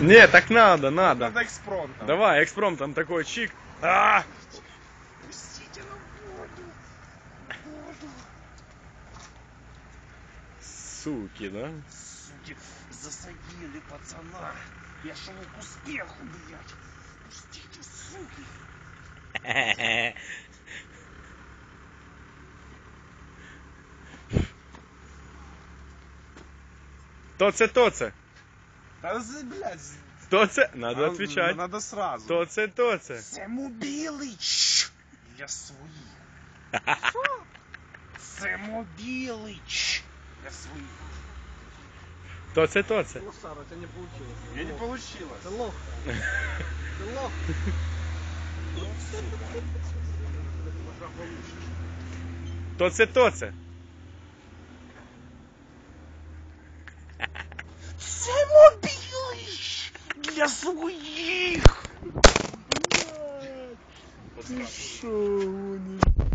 Не, так надо, надо. Надо экспромтом. Давай, экспромтом такой чик. А! Пустите на воду. Воду. Суки, да? Суки, засадили пацана. Я шел к успеху, блядь. Пустите, суки. То це, то це. Да, за- блядь. То це. Надо а, отвечать. Надо сразу. То це, то це. Самобілич для своїх. Самобілич для своїх. То це, то це. Лошара, у тебя не получилось. Я не получилось. Ты лох. Ты лох. То це, то це. Самобілич своїх. Ти що, гониш?